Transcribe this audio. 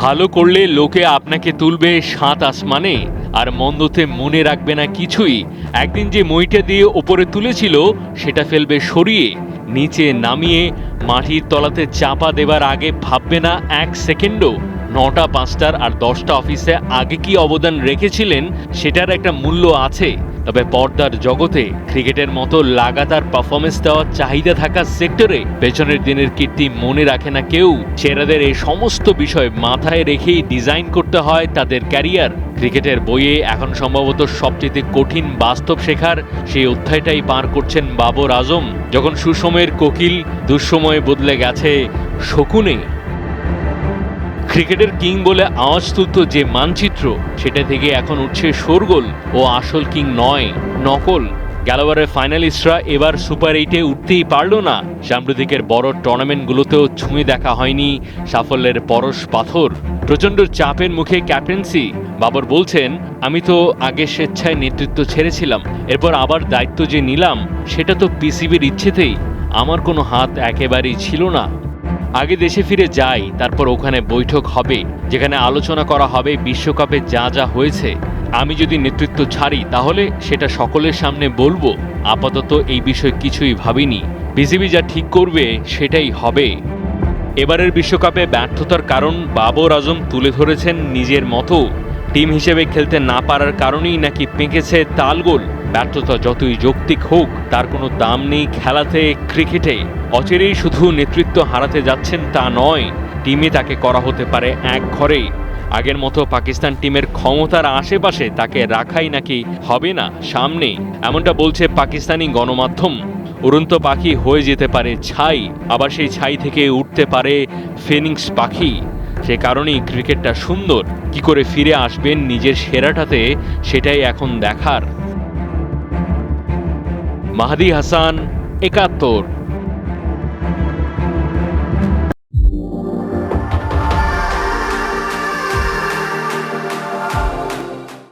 ভালো করলে লোকে আপনাকে তুলবে সাত আসমানে, আর মন্দতে মনে রাখবে না কিছুই। একদিন যে মইটা দিয়ে ওপরে তুলেছিল, সেটা ফেলবে সরিয়ে, নিচে নামিয়ে, মাটির তলাতে চাপা দেবার আগে ভাববে না এক সেকেন্ডও, নটা পাঁচটার আর দশটা অফিসে আগে কি অবদান রেখেছিলেন, সেটার একটা মূল্য আছে। তবে পর্দার জগতে ক্রিকেটের মতো লাগাতার পারফরমেন্স দেওয়ার চাহিদা থাকা সেক্টরে পেছনের দিনের কীর্তি মনে রাখে না কেউ। ছেলেদের এই সমস্ত বিষয় মাথায় রেখেই ডিজাইন করতে হয় তাদের ক্যারিয়ার ক্রিকেটের বইয়ে এখন সম্ভবত সবচেয়ে কঠিন বাস্তব শেখার সেই অধ্যায়টাই পার করছেন বাবর আজম। যখন সুসময়ের কোকিল, দুঃসময়ে বদলে গেছে শকুনে। ক্রিকেটের কিং বলে আওয়াজ তুলত যে মানচিত্র, সেটা থেকে এখন উঠছে শোরগোল ও আসল কিং নয়, নকল। গেলবারের ফাইনালিস্টরা এবার সুপার এইটে উঠতেই পারল না। সাম্প্রতিকের বড় টুর্নামেন্টগুলোতেও ছুঁয়ে দেখা হয়নি সাফল্যের পরশ পাথর। প্রচণ্ড চাপের মুখে ক্যাপ্টেন্সি, বাবর বলছেন, আমি তো আগে স্বেচ্ছায় নেতৃত্ব ছেড়েছিলাম, এরপর আবার দায়িত্ব যে নিলাম, সেটা তো পিসিবির ইচ্ছেতেই। আমার কোনো হাত একেবারেই ছিল না। আগে দেশে ফিরে যাই, তারপর ওখানে বৈঠক হবে, যেখানে আলোচনা করা হবে বিশ্বকাপে যা যা হয়েছে। আমি যদি নেতৃত্ব ছাড়ি, তাহলে সেটা সকলের সামনে বলব, আপাতত এই বিষয়ে কিছুই ভাবিনি। বিসিবি যা ঠিক করবে, সেটাই হবে। এবারের বিশ্বকাপে ব্যর্থতার কারণ বাবর আজম তুলে ধরেছেন নিজের মতো। টিম হিসেবে খেলতে না পারার কারণেই নাকি পেঁকেছে তালগোল ব্যর্থতা যতই যৌক্তিক হোক, তার কোনো দাম নেই খেলাতে, ক্রিকেটে। অচেরেই শুধু নেতৃত্ব হারাতে যাচ্ছেন তা নয়, টিমে তাকে করা হতে পারে এক ঘরেই আগের মতো পাকিস্তান টিমের ক্ষমতার আশেপাশে তাকে রাখাই নাকি হবে না, সামনে। এমনটা বলছে পাকিস্তানি গণমাধ্যম। উড়ন্ত পাখি হয়ে যেতে পারে ছাই, আবার সেই ছাই থেকে উঠতে পারে ফিনিক্স পাখি। সে কারণেই ক্রিকেটটা সুন্দর। কি করে ফিরে আসবেন নিজের সেরাটাতে, সেটাই এখন দেখার। মাহাদি হাসান, একাত্তর।